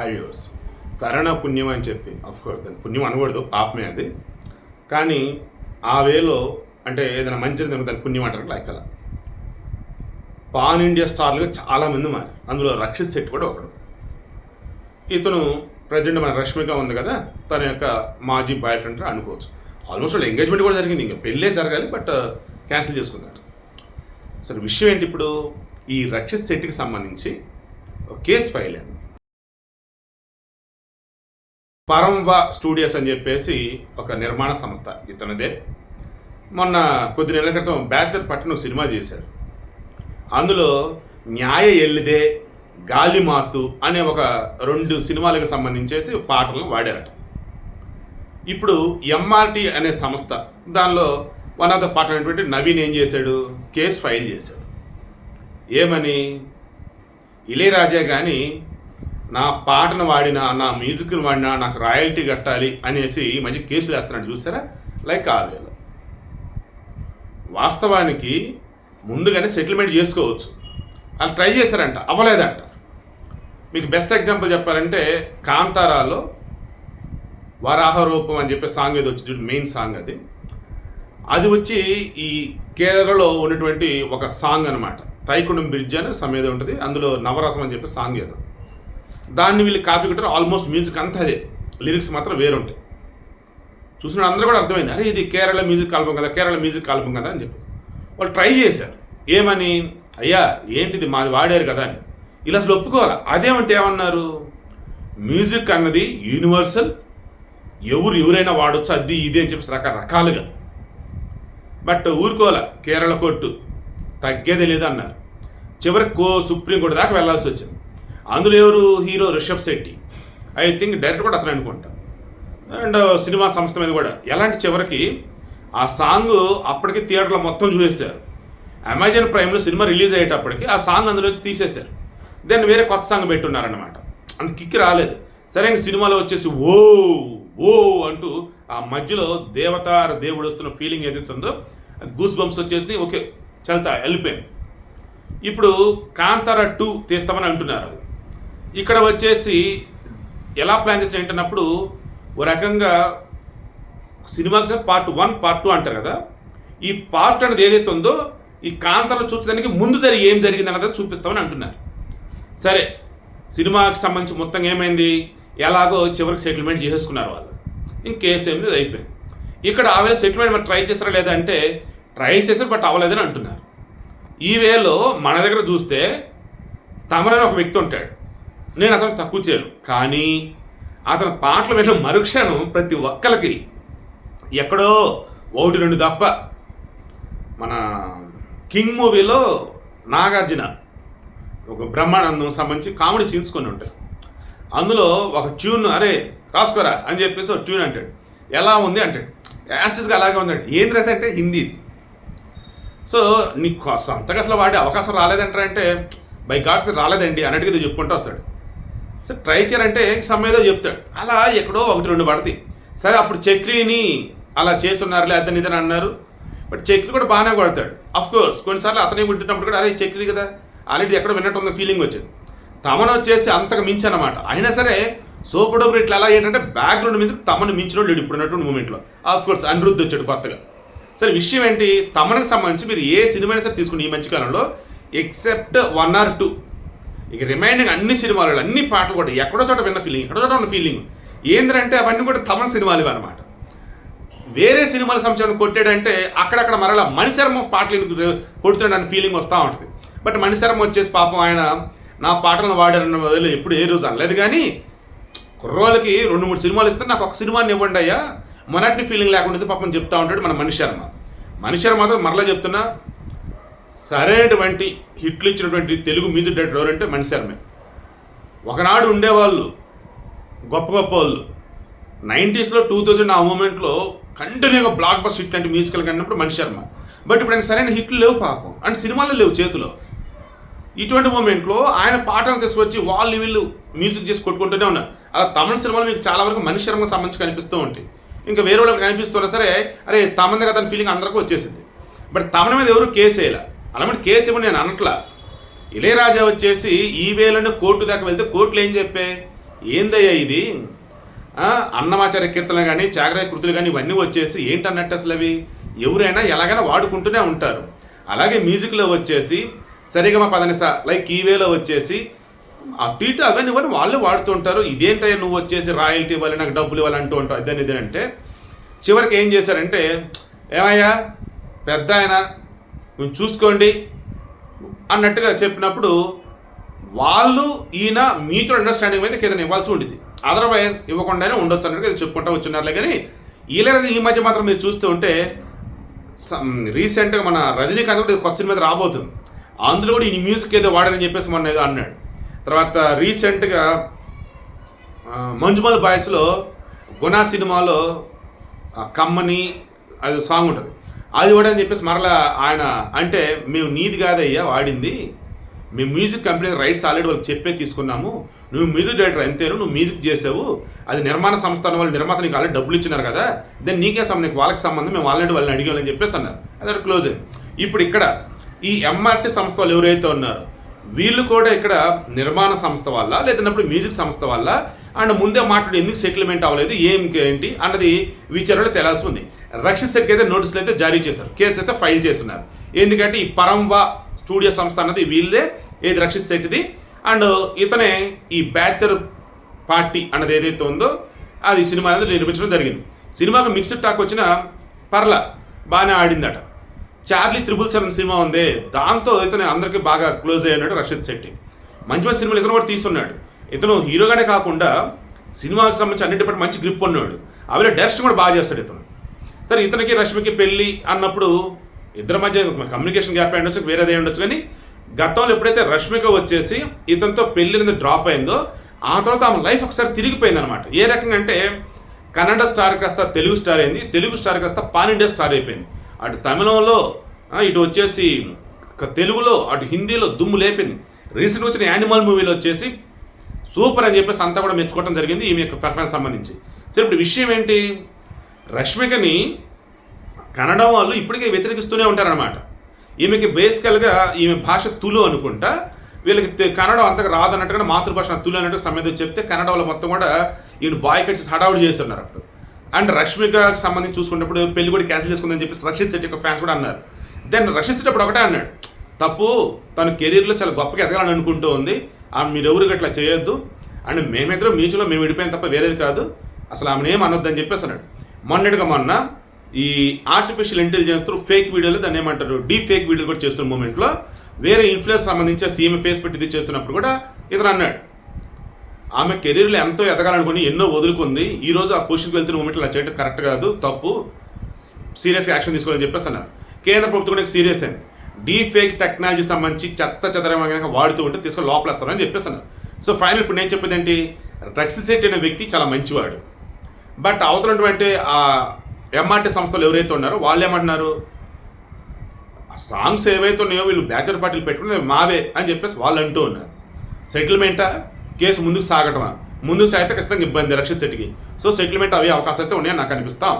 High కరణ పుణ్యం అని చెప్పి అఫ్కోర్స్ దాని పుణ్యం అనకూడదు పాపమే అది. కానీ ఆ వేలో అంటే ఏదైనా మంచిది దాని పుణ్యం అంటారు లైక్ అలా. పాన్ ఇండియా స్టార్లుగా చాలామంది మారి అందులో రక్షిత్ శెట్టి కూడా ఒకడు. ఇతను ప్రజెంట్ మన రష్మిక ఉంది కదా తన యొక్క మాజీ బాయ్ ఫ్రెండ్ అనుకోవచ్చు. ఆల్మోస్ట్ వాళ్ళ ఎంగేజ్మెంట్ కూడా జరిగింది. ఇంకా పెళ్ళే జరగాలి బట్ క్యాన్సిల్ uh, చేసుకున్నారు. సరే విషయం ఏంటి ఇప్పుడు? ఈ రక్షిత్ శెట్టికి సంబంధించి కేసు ఫైల్ అయింది. పరంవ స్టూడియోస్ అని చెప్పేసి ఒక నిర్మాణ సంస్థ ఇతనిదే. మొన్న కొద్ది నెలల క్రితం బ్యాచిలర్ పట్టిన సినిమా చేశారు. అందులో న్యాయ ఎల్లిదే గాలిమాతు అనే ఒక రెండు సినిమాలకు సంబంధించేసి పాటలను వాడారట. ఇప్పుడు ఎంఆర్టీ అనే సంస్థ దానిలో వన్ ఆఫ్ ద పార్ట్ అయినటువంటి నవీన్ ఏం చేశాడు? కేసు ఫైల్ చేశాడు. ఏమని? ఇళయరాజా కానీ నా పాటను వాడినా నా మ్యూజిక్ను వాడినా నాకు రాయల్టీ కట్టాలి అనేసి ఈ మధ్య కేసులు వేస్తున్నాడు చూసారా? లైక్ ఆవేలో వాస్తవానికి ముందుగానే సెటిల్మెంట్ చేసుకోవచ్చు. వాళ్ళు ట్రై చేశారంట అవ్వలేదంట. మీకు బెస్ట్ ఎగ్జాంపుల్ చెప్పాలంటే కాంతారాలో వరాహ రూపం అని చెప్పే సాంగ్ ఏదో వచ్చి మెయిన్ సాంగ్ అది. అది వచ్చి ఈ కేరళలో ఉన్నటువంటి ఒక సాంగ్ అనమాట తైకుండం బ్రిడ్జ్ అని సమేద ఉంటుంది అందులో నవరసం అని చెప్పి సాంగ్ ఏదో. దాన్ని వీళ్ళు కాపీ కొట్టారు. ఆల్మోస్ట్ మ్యూజిక్ అంతా అదే. లిరిక్స్ మాత్రం వేరుంటాయి. చూసిన అందరూ కూడా అర్థమైంది. అరే ఇది కేరళ మ్యూజిక్ ఆల్బం కదా కేరళ మ్యూజిక్ ఆల్బం కదా అని చెప్పేసి. వాళ్ళు ట్రై చేశారు. ఏమని? అయ్యా ఏంటిది? మాది వాడారు కదా అని. ఇలా అసలు ఒప్పుకోవాలి? అదేమంటే ఏమన్నారు? మ్యూజిక్ అన్నది యూనివర్సల్ ఎవరు ఎవరైనా వాడచ్చు అది ఇది అని చెప్పేసి రకరకాలుగా. బట్ ఊరుకోలే కేరళ కోర్టు తగ్గేదే లేదు అన్నారు చివరికి కో సుప్రీంకోర్టు దాకా వెళ్ళాల్సి వచ్చింది. అందులో ఎవరు hero Rishab Shetty? I think director కూడా అతను అనుకుంటా. అండ్ సినిమా సంస్థ మీద కూడా. ఎలాంటి చివరికి ఆ సాంగ్ అప్పటికి థియేటర్లో మొత్తం చూసేశారు. అమెజాన్ ప్రైమ్లో సినిమా రిలీజ్ అయ్యేటప్పటికి ఆ సాంగ్ అందులోంచి తీసేశారు. దాన్ని వేరే కొత్త సాంగ్ పెట్టున్నారనమాట అంత కిక్కి రాలేదు. సరే ఇంక సినిమాలో వచ్చేసి ఓ ఓ అంటూ ఆ మధ్యలో దేవతార దేవుడు వస్తున్న ఫీలింగ్ ఏదైతే ఉందో అది గూస్ బంప్స్ వచ్చేసి ఓకే చల్తా వెళ్ళిపోయాం. ఇప్పుడు కాంతార టూ తీస్తామని అంటున్నారు. ఇక్కడ వచ్చేసి ఎలా ప్లాన్ చేసిన ఏంటన్నప్పుడు ఓ రకంగా సినిమాకి పార్ట్ వన్ పార్ట్ టూ అంటారు కదా. ఈ పార్ట్ అనేది ఏదైతే ఉందో ఈ కాంతలు చూపించడానికి ముందు జరిగి ఏం జరిగింది అన్నది చూపిస్తామని అంటున్నారు. సరే సినిమాకి సంబంధించి మొత్తం ఏమైంది? ఎలాగో చివరికి సెటిల్మెంట్ చేసేసుకున్నారు వాళ్ళు. ఇంక ఏం లేదు అయిపోయింది. ఇక్కడ ఆవిడ సెటిల్మెంట్ మరి ట్రై చేస్తారా లేదా అంటే ట్రై చేశారు బట్ అవ్వలేదని అంటున్నారు. ఈ వేలో మన దగ్గర చూస్తే తమరని ఒక వ్యక్తి ఉంటాడు. నేను అతను తక్కువ చేయను. కానీ అతని పాటలు విన్న మరుక్షణం ప్రతి ఒక్కరికి ఎక్కడో ఒకటి రెండు తప్ప మన కింగ్ మూవీలో నాగార్జున ఒక బ్రహ్మానందం సంబంధించి కామెడీ సీన్స్ కొన్ని ఉంటాయి. అందులో ఒక ట్యూన్ అరే రాసుకోరా అని చెప్పేసి ఒక ట్యూన్ అంటాడు. ఎలా ఉంది అంటాడు. యాస్టిస్గా అలాగే ఉందండి ఏంది రైతే అంటే హిందీది. సో నీకు సొంతగా అసలు వాడే అవకాశం రాలేదంటారంటే బై గాడ్స్ రాలేదండి అన్నట్టుగా చెప్పుకుంటూ వస్తాడు. సరే ట్రై చేయాలంటే సమేదో చెప్తాడు. అలా ఎక్కడో ఒకటి రెండు పడతాయి. సరే అప్పుడు చక్రీని అలా చేస్తున్నారులే అతని ఇదని అన్నారు. బట్ చక్రి కూడా బాగానే కొడతాడు. కోర్స్ కొన్నిసార్లు అతనే వింటున్నప్పుడు కూడా అరే చక్రి కదా. ఆల్రెడీ ఎక్కడ విన్నట్టు ఉన్న ఫీలింగ్ వచ్చింది. తమను వచ్చేసి అంతకు మించి అనమాట అయినా సరే సూపర్ డూపర్ ఇట్లా అలా ఏంటంటే బ్యాక్గ్రౌండ్ మీద తమను మించిన లేడు ఇప్పుడు ఉన్నటువంటి మూమెంట్లో కోర్స్ అనిరుద్ధి వచ్చాడు కొత్తగా. సరే విషయం ఏంటి? తమనకు సంబంధించి మీరు ఏ సినిమా అయినా సరే తీసుకుని ఈ మధ్యకాలంలో ఎక్సెప్ట్ వన్ ఆర్ టూ ఇక రిమైనింగ్ అన్ని సినిమాలు అన్ని పాటలు కూడా ఎక్కడో చోట విన్న ఫీలింగ్ ఎక్కడో చోట ఉన్న ఫీలింగ్ ఏంటంటే అవన్నీ కూడా తమన సినిమాలు అనమాట వేరే సినిమాల సంవత్సరం కొట్టాడంటే అక్కడక్కడ మరలా మణిశర్మ పాటలు కొడుతున్నాడని ఫీలింగ్ వస్తూ ఉంటుంది. బట్ మణిశర్మ వచ్చేసి పాపం ఆయన నా పాటలను వాడారన్న బదులు ఎప్పుడు ఏ రోజు అనలేదు కానీ కుర్రోళ్ళకి రెండు మూడు సినిమాలు ఇస్తే నాకు ఒక సినిమాని ఇవ్వండి అయ్యా. మొన్నటి ఫీలింగ్ లేకుండా పాపం చెప్తా ఉంటాడు మన మణిశర్మ. మణిశర్మ మాత్రం మరలా చెప్తున్నా సరైనటువంటి హిట్లు ఇచ్చినటువంటి తెలుగు మ్యూజిక్ డైరెక్టర్ ఎవరంటే మణిశర్మే ఒకనాడు ఉండేవాళ్ళు గొప్ప గొప్ప వాళ్ళు. నైంటీస్లో టూ థౌజండ్ ఆ మూమెంట్లో కంటిన్యూగా బ్లాక్ బస్ హిట్ అంటే మ్యూజికల్ కన్నప్పుడు మణి శర్మ. బట్ ఇప్పుడు ఆయన సరైన హిట్లు లేవు పాపం. అంటే సినిమాలు లేవు చేతిలో. ఇటువంటి మూమెంట్లో ఆయన పాటలు తీసుకొచ్చి వాళ్ళు వీళ్ళు మ్యూజిక్ చేసి కొట్టుకుంటూనే ఉన్నారు. అలా తమిళ సినిమాలు మీకు చాలా వరకు మణి శర్మకు సంబంధించి కనిపిస్తూ ఉంటాయి. ఇంకా వేరే వాళ్ళకి కనిపిస్తున్నా సరే అరే తమంది కదా ఫీలింగ్ అందరికీ వచ్చేసింది. బట్ తమన మీద ఎవరు కేసు వేయాల అలాంటి కేసు ఇవ్వని నేను అనట్లా. ఇళయరాజా వచ్చేసి ఈ వేలోనే కోర్టు దాకా వెళ్తే కోర్టులు ఏం చెప్పే? ఏందయ్యా ఇది? అన్నమాచార్య కీర్తనలు కానీ చాగరాయ కృతులు కానీ ఇవన్నీ వచ్చేసి ఏంటన్నట్టు అసలు అవి? ఎవరైనా ఎలాగైనా వాడుకుంటూనే ఉంటారు. అలాగే మ్యూజిక్లో వచ్చేసి సరిగమ పదనిస లైక్ ఈవేలో వచ్చేసి అటు ఇటు అవన్నీ ఇవన్నీ వాళ్ళు వాడుతుంటారు ఇదేంటయ్యా నువ్వు వచ్చేసి రాయల్టీ ఇవ్వాలి నాకు డబ్బులు ఇవ్వాలి అంటూ ఉంటావు. ఇదని ఇదని అంటే చివరికి ఏం చేశారంటే ఏమయ్యా? పెద్ద ఆయన కొంచెం చూసుకోండి అన్నట్టుగా చెప్పినప్పుడు వాళ్ళు ఈయన మ్యూచువల్ అండర్స్టాండింగ్ మీద ఏదైనా ఇవ్వాల్సి ఉండేది అదర్వైజ్ ఇవ్వకుండానే ఉండొచ్చు అన్నట్టుగా చెప్పుకుంటూ వచ్చినారులే కానీ ఇలా ఈ మధ్య మాత్రం మీరు చూస్తూ ఉంటే రీసెంట్గా మన రజనీకాంత్ కూడా కొత్త సినిమా మీద రాబోతుంది. అందులో కూడా ఈ మ్యూజిక్ ఏదో వాడని చెప్పేసి మొన్న ఏదో అన్నాడు. తర్వాత రీసెంట్గా మంజుమల్ బాయ్స్లో గుణా సినిమాలో కమ్మని అది సాంగ్ ఉంటుంది. అది కూడా అని చెప్పేసి మరలా ఆయన అంటే మేము నీది కాదయ్యా వాడింది. మేము మ్యూజిక్ కంపెనీ రైట్స్ ఆల్రెడీ వాళ్ళకి చెప్పే తీసుకున్నాము. నువ్వు మ్యూజిక్ డైరెక్టర్ అంతేను నువ్వు మ్యూజిక్ చేసావు. అది నిర్మాణ సంస్థ వాళ్ళు నిర్మాత నీకు ఆల్రెడీ డబ్బులు ఇచ్చినారు కదా. దెన్ నీకే సంబంధం వాళ్ళకి సంబంధం మేము ఆల్రెడీ వాళ్ళని అడిగామని చెప్పేసి అన్నారు. అది క్లోజ్ అయింది. ఇప్పుడు ఇక్కడ ఈ ఎంఆర్టీ సంస్థ వాళ్ళు ఎవరైతే ఉన్నారో వీళ్ళు కూడా ఇక్కడ నిర్మాణ సంస్థ వల్ల లేదన్నప్పుడు మ్యూజిక్ సంస్థ వల్ల అండ్ ముందే మాట్లాడి ఎందుకు సెటిల్మెంట్ అవ్వలేదు ఏం ఏంటి అన్నది విచారణలో తేలాల్సి ఉంది. రక్షిత్ శెట్టికి అయితే నోటీసులు అయితే జారీ చేశారు. కేసు అయితే ఫైల్ చేస్తున్నారు. ఎందుకంటే ఈ పరంవా స్టూడియో సంస్థ అన్నది వీళ్ళదే ఏది రక్షిత్ శెట్టిది. అండ్ ఇతనే ఈ బ్యాచర్ పార్టీ అన్నది ఏదైతే ఉందో అది సినిమా అనేది నిర్మించడం జరిగింది. సినిమాకు మిక్స్డ్ టాక్ వచ్చిన పర్ల బాగానే ఆడిందట. చార్లీ త్రిబుల్ సెవెన్ సినిమా ఉంది దాంతో ఇతను అందరికీ బాగా క్లోజ్ అయ్యాడు రక్షిత్ శెట్టి. మంచి మంచి సినిమాలు ఇతను కూడా తీస్తున్నాడు. ఇతను హీరోగానే కాకుండా సినిమాకి సంబంధించి అన్నిటిపటి మంచి గ్రిప్ ఉన్నాడు అవి డైరెక్షన్ కూడా బాగా చేస్తాడు ఇతను. సరే ఇతనికి రష్మికి పెళ్ళి అన్నప్పుడు ఇద్దరి మధ్య కమ్యూనికేషన్ గ్యాప్ అయి ఉండొచ్చు వేరేదే ఉండొచ్చు. కానీ గతంలో ఎప్పుడైతే రష్మిక వచ్చేసి ఇతనితో పెళ్ళి అనేది డ్రాప్ అయిందో ఆ తర్వాత ఆమె లైఫ్ ఒకసారి తిరిగిపోయింది అనమాట ఏ రకంగా అంటే కన్నడ స్టార్ కాస్త తెలుగు స్టార్ అయింది తెలుగు స్టార్ కాస్త పాన్ ఇండియా స్టార్ అయిపోయింది. అటు తమిళంలో ఇటు వచ్చేసి తెలుగులో అటు హిందీలో దుమ్ము లేపింది. రీసెంట్ వచ్చిన యానిమల్ మూవీలో వచ్చేసి సూపర్ అని చెప్పేసి అంతా కూడా మెచ్చుకోవడం జరిగింది ఈమె యొక్క పెర్ఫార్మెన్స్ సంబంధించి. సరే ఇప్పుడు విషయం ఏంటి? రష్మికని కన్నడ వాళ్ళు ఇప్పటికే వ్యతిరేకిస్తూనే ఉంటారనమాట ఈమెకి బేసికల్గా ఈమె భాష తులు అనుకుంటా. వీళ్ళకి కన్నడం కన్నడ అంతగా రాదన్నట్టుగా మాతృభాష తులు అన్నట్టు సమేతం చెప్తే కన్నడ వాళ్ళు మొత్తం కూడా ఈయన బాయ్ కట్చి హడావుడి చేస్తున్నారు అప్పుడు. అండ్ రష్మికకి సంబంధించి చూసుకున్నప్పుడు పెళ్ళి కూడా క్యాన్సిల్ చేసుకుందని చెప్పి రక్షిత్ శెట్టి యొక్క ఫ్యాన్స్ కూడా అన్నారు. దెన్ రక్షిత్ శెట్టి అప్పుడు ఒకటే అన్నాడు. తప్పు తన కెరీర్లో చాలా గొప్పగా ఎదగాలని అనుకుంటూ ఉంది. మీరు మీరెవరు అట్లా చేయొద్దు. అండ్ మేమిద్దరం మ్యూచువల్లో మేము విడిపోయాం తప్ప వేరేది కాదు. అసలు ఆమెను ఏం అనొద్దని చెప్పేసి అన్నాడు. మొన్నటిగా మొన్న ఈ ఆర్టిఫిషియల్ ఇంటెలిజెన్స్ త్రూ ఫేక్ వీడియోలు దాన్ని ఏమంటారు? డీ ఫేక్ వీడియోలు కూడా చేస్తున్న మూమెంట్లో వేరే ఇన్ఫ్లుయెన్స్ సంబంధించి సీఎం ఫేస్ పెట్టి ఇది చేస్తున్నప్పుడు కూడా ఇతను అన్నాడు. ఆమె కెరీర్లో ఎంతో ఎదగాలనుకుని ఎన్నో వదులుకుంది. ఈ రోజు ఆ పొజిషన్కి వెళ్తున్న మూమెంట్లో అలా చేయడం కరెక్ట్ కాదు తప్పు సీరియస్గా యాక్షన్ తీసుకోవాలని చెప్పేసి అన్నారు. కేంద్ర ప్రభుత్వం కూడా సీరియస్ అయింది డీ ఫేక్ టెక్నాలజీ సంబంధించి చెత్త చెదరమైన వాడుతూ ఉంటే తీసుకొని లోపలేస్తారని చెప్పేసి అన్నారు. సో ఫైనల్ ఇప్పుడు నేను చెప్పేది ఏంటి? రక్షిత్ శెట్టి అనే వ్యక్తి చాలా మంచివాడు. బట్ అవతలటువంటి ఆ ఎంఆర్టీ సంస్థలు ఎవరైతే ఉన్నారో వాళ్ళు ఏమంటున్నారు? సాంగ్స్ ఏవైతే ఉన్నాయో వీళ్ళు బ్యాచులర్ పార్టీలు పెట్టుకుని మావే అని చెప్పేసి వాళ్ళు అంటూ ఉన్నారు. సెటిల్మెంటా కేసు ముందుకు సాగటమా? ముందుకు సాగితే ఖచ్చితంగా ఇబ్బంది రక్షిత్ శెట్టికి. సో సెటిల్మెంట్ అవి అవకాశాలు అయితే ఉన్నాయని నాకు అనిపిస్తాం